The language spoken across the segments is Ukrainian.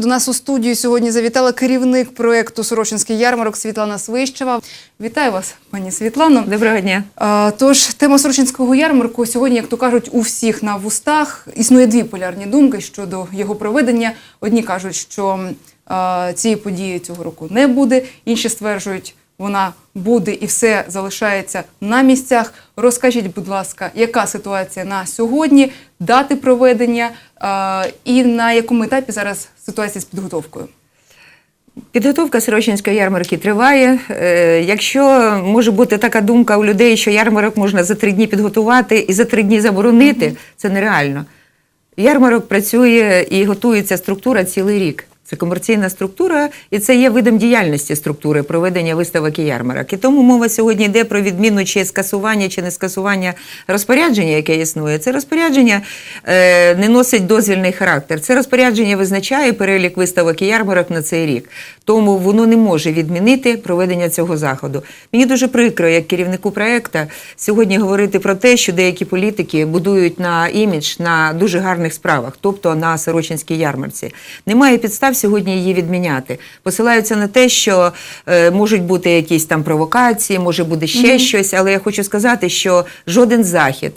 До нас у студію сьогодні завітала керівник проєкту Сорочинський ярмарок Світлана Свищева. Вітаю вас, пані Світлано. Доброго дня. Тож тема Сорочинського ярмарку сьогодні, як то кажуть, у всіх на вустах. Існує дві полярні думки щодо його проведення. Одні кажуть, що цієї події цього року не буде, інші стверджують, вона буде і все залишається на місцях. Розкажіть, будь ласка, яка ситуація на сьогодні, дати проведення і на якому етапі зараз ситуація з підготовкою? Підготовка Сорочинської ярмарки триває. Е, Якщо може бути така думка у людей, що ярмарок можна за три дні підготувати і за три дні заборонити, це нереально. Ярмарок працює і готується структура цілий рік. Це комерційна структура, і це є видом діяльності структури проведення виставок і ярмарок. І тому мова сьогодні йде про відміну чи скасування, чи не скасування розпорядження, яке існує. Це розпорядження е, не носить дозвільний характер. Це розпорядження визначає перелік виставок і ярмарок на цей рік. Тому воно не може відмінити проведення цього заходу. Мені дуже прикро, як керівнику проекту, сьогодні говорити про те, що деякі політики будують на імідж на дуже гарних справах, тобто на Сорочинській ярмарці. Немає підстав сьогодні її відміняти. Посилаються на те, що е, можуть бути якісь там провокації, може буде ще щось, але я хочу сказати, що жоден захід.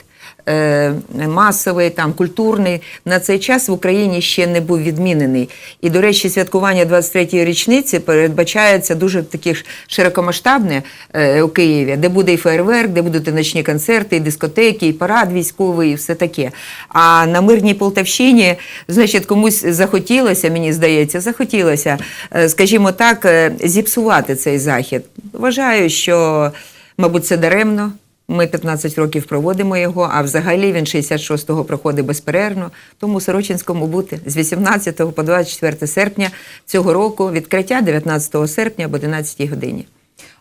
Е, Масовий, там культурний на цей час в Україні ще не був відмінений. І, до речі, святкування 23-ї річниці передбачається дуже таке широкомасштабне е, у Києві, де буде і фейерверк, де будуть і ночні концерти, і дискотеки, і парад військовий, і все таке. А на мирній Полтавщині, значить, комусь захотілося, мені здається, захотілося, е, скажімо так, зіпсувати цей захід. Вважаю, що, мабуть, це даремно. Ми 15 років проводимо його, а взагалі він 66-го проходить безперервно. Тому Сорочинському бути з 18 по 24 серпня цього року, відкриття 19 серпня об 11 годині.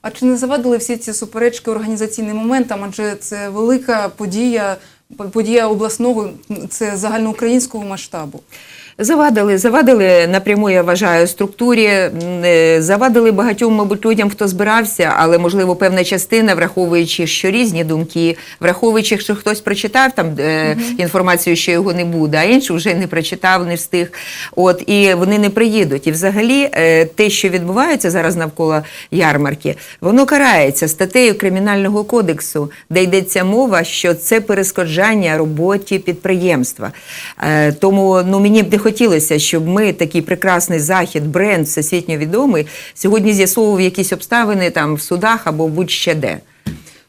А чи не завадили всі ці суперечки організаційним моментам? Адже це велика подія, подія обласного, це загальноукраїнського масштабу. Завадили, завадили напряму, я вважаю, структурі, е, завадили багатьом, мабуть, людям, хто збирався, але можливо певна частина, враховуючи, що різні думки, враховуючи, що хтось прочитав там е, інформацію, що його не буде, а інший вже не прочитав, не встиг. От і вони не приїдуть. І взагалі е, те, що відбувається зараз навколо ярмарки, воно карається статтею кримінального кодексу, де йдеться мова, що це перешкоджання роботі підприємства. Тому ну мені б не хотілося, щоб ми такий прекрасний захід, бренд всесвітньо відомий, сьогодні з'ясовував якісь обставини там в судах або будь-ще де.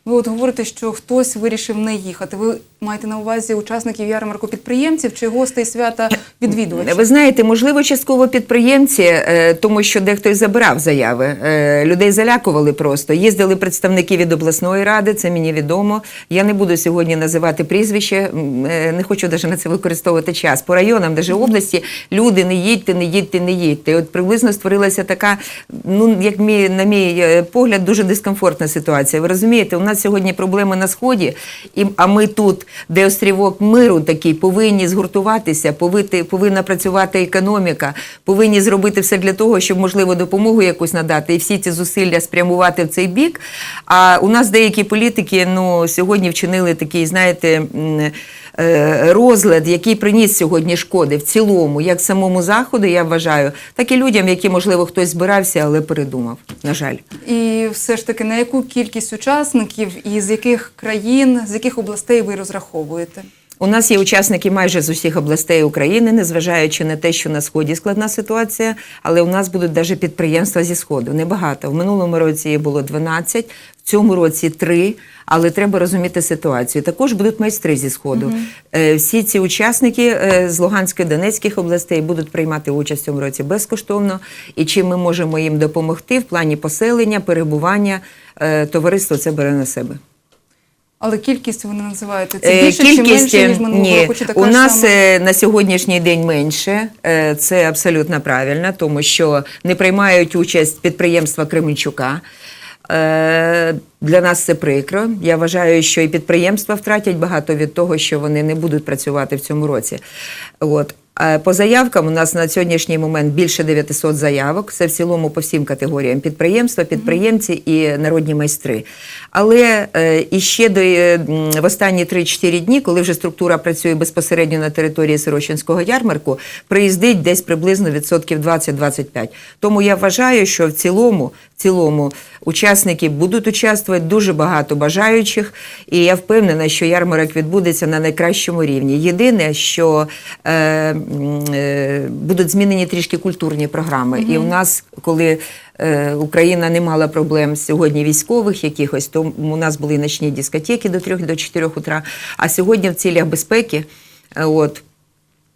Ви от говорите, що хтось вирішив не їхати. Ви маєте на увазі учасників ярмарку підприємців чи гостей свята відвідувачів? Ви знаєте, можливо, частково підприємці, е, тому що дехто й забирав заяви. Е, Людей залякували просто. Їздили представники від обласної ради, це мені відомо. Я не буду сьогодні називати прізвище, е, не хочу навіть на це використовувати час. По районам, навіть області, люди не їдьте, не їдьте, не їдьте. І От приблизно створилася така, ну як мій, на мій е, погляд, дуже дискомфортна ситуація. Ви розумієте, у нас сьогодні проблеми на сході, і а ми тут, де острівок миру такий, повинні згуртуватися, повинна працювати економіка, повинні зробити все для того, щоб можливо допомогу якусь надати, і всі ці зусилля спрямувати в цей бік. А у нас деякі політики ну сьогодні вчинили такий, знаєте. е, який приніс сьогодні шкоди в цілому, як самому заходу, я вважаю, так і людям, які можливо хтось збирався, але передумав. На жаль. І все ж таки, на яку кількість учасників і з яких країн, з яких областей ви розраховуєте? У нас є учасники майже з усіх областей України, незважаючи на те, що на сході складна ситуація, але у нас будуть навіть підприємства зі сходу. Небагато. В минулому році їх було 12, в цьому році 3, але треба розуміти ситуацію. Також будуть майстри зі сходу. Е, Всі ці учасники е, з Луганської Донецьких областей будуть приймати участь в цьому році безкоштовно. І чим ми можемо їм допомогти в плані поселення, перебування, е, товариство це бере на себе. Але кількість ви не називаєте. Це Е, більше чи менше, ніж минулого ні, року? Чи така у нас сама? е, на сьогоднішній день менше. Е, Це абсолютно правильно, тому що не приймають участь підприємства Кременчука. Е, Для нас це прикро. Я вважаю, що і підприємства втратять багато від того, що вони не будуть працювати в цьому році. От. По заявкам у нас на сьогоднішній момент більше 900 заявок. Це в цілому по всім категоріям підприємства, підприємці і народні майстри. Але е, і ще до е, в останні 3-4 дні, коли вже структура працює безпосередньо на території Сорочинського ярмарку, приїздить десь приблизно відсотків 20-25. Тому я вважаю, що в цілому, в цілому учасники будуть участвувати дуже багато бажаючих, і я впевнена, що ярмарок відбудеться на найкращому рівні. Єдине, що е, будуть змінені трішки культурні програми. І у нас, коли е, Україна не мала проблем сьогодні військових якихось, то у нас були ночні дискотеки до 3 до 4 утра. А сьогодні в цілях безпеки, е, от.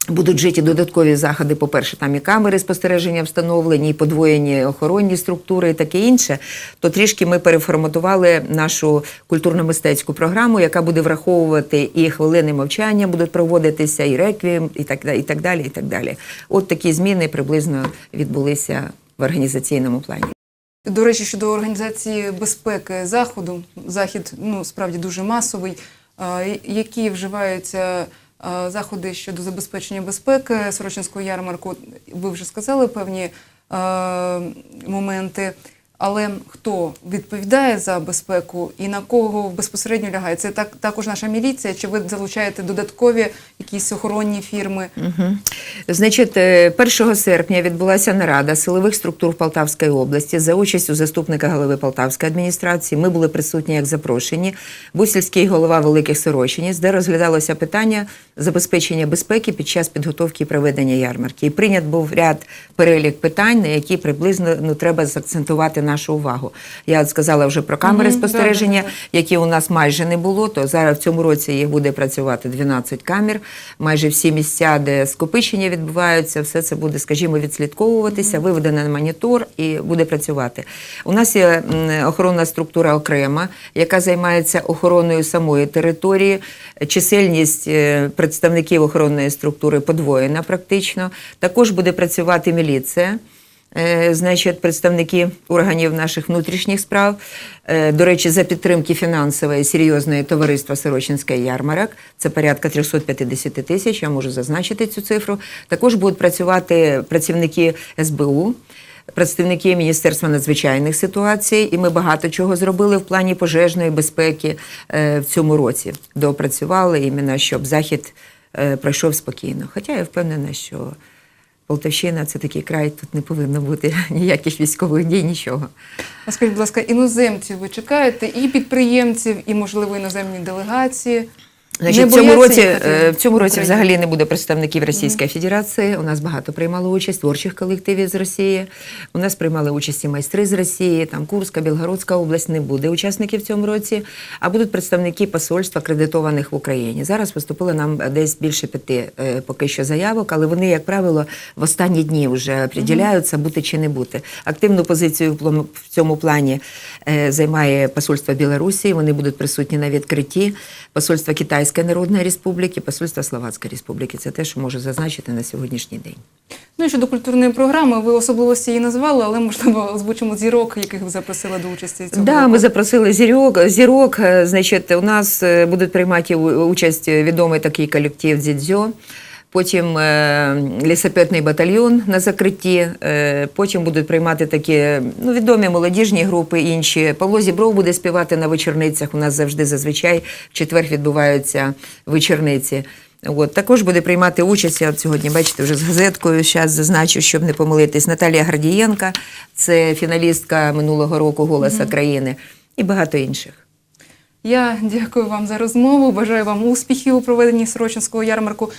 Будуть житі додаткові заходи. По-перше, там і камери спостереження встановлені, і подвоєні охоронні структури, і таке інше. То трішки ми переформатували нашу культурно-мистецьку програму, яка буде враховувати і хвилини мовчання будуть проводитися, і реквієм, і так, і так далі. І так далі. От такі зміни приблизно відбулися в організаційному плані. До речі, щодо організації безпеки заходу, захід ну справді дуже масовий. Які вживаються заходи щодо забезпечення безпеки Сорочинського ярмарку? Ви вже сказали певні моменти. Але хто відповідає за безпеку і на кого безпосередньо лягає? Це так також наша міліція? Чи ви залучаєте додаткові якісь охоронні фірми? Угу. Значить, е, 1 серпня відбулася нарада силових структур Полтавської області за участю заступника голови Полтавської адміністрації. Ми були присутні як запрошені. Був сільський голова Великих Сорочиніць, де розглядалося питання забезпечення безпеки під час підготовки і проведення ярмарки. І прийнят був ряд перелік питань, на які приблизно ну, треба заакцентувати нашу увагу. Я сказала вже про камери Мгм, спостереження, да-да-да. які у нас майже не було, то зараз в цьому році їх буде працювати 12 камер. Майже всі місця, де скопичення відбуваються, все це буде, скажімо, відслідковуватися, виведено на монітор і буде працювати. У нас є охоронна структура окрема, яка займається охороною самої території. Чисельність е, представників охоронної структури подвоєна практично. Також буде працювати міліція. Е, Значить, представники органів наших внутрішніх справ, е, до речі, за підтримки фінансової серйозної товариства Сорочинський ярмарок, це порядка 350 тисяч, я можу зазначити цю цифру. Також будуть працювати працівники СБУ, представники Міністерства надзвичайних ситуацій, і ми багато чого зробили в плані пожежної безпеки е, в цьому році. Доопрацювали іменно, щоб захід пройшов спокійно. Хоча я впевнена, що Полтавщина це такий край, тут не повинно бути ніяких військових дій, нічого. А скажіть, будь ласка, іноземців ви чекаєте і підприємців, і можливо іноземні делегації? Значить, в цьому році, е, в цьому році взагалі не буде представників Російської Федерації. У нас багато приймало участь творчих колективів з Росії. У нас приймали участь і майстри з Росії, там Курська, Білгородська область не буде учасників в цьому році, а будуть представники посольств акредитованих в Україні. Зараз поступило нам десь більше п'яти е, поки що заявок, але вони, як правило, в останні дні вже приділяються бути чи не бути. Активну позицію в цьому плані е, займає посольство Білорусі. Вони будуть присутні на відкритті. Посольство Китайської Народної Республіки, посольство Словацької Республіки. Це те, що можу зазначити на сьогоднішній день. Ну і щодо культурної програми, ви особливості її назвали, але можливо озвучимо зірок, яких ви запросили до участі цього Да, року. ми запросили зірок. Зірок, е, значить, у нас е, будуть приймати участь відомий такий колектив Дзідзьо. Потім е, лісопетний батальйон на закритті. Е, потім будуть приймати такі ну, відомі молодіжні групи, інші. Павло Зібров буде співати на вечорницях. У нас завжди зазвичай в четвер відбуваються вечорниці. От, також буде приймати участь. Я от сьогодні, бачите, вже з газеткою зараз зазначу, щоб не помилитись. Наталія Градієнка, це фіналістка минулого року Голоса країни, і багато інших. Я дякую вам за розмову. Бажаю вам успіхів у проведенні Сорочинського ярмарку.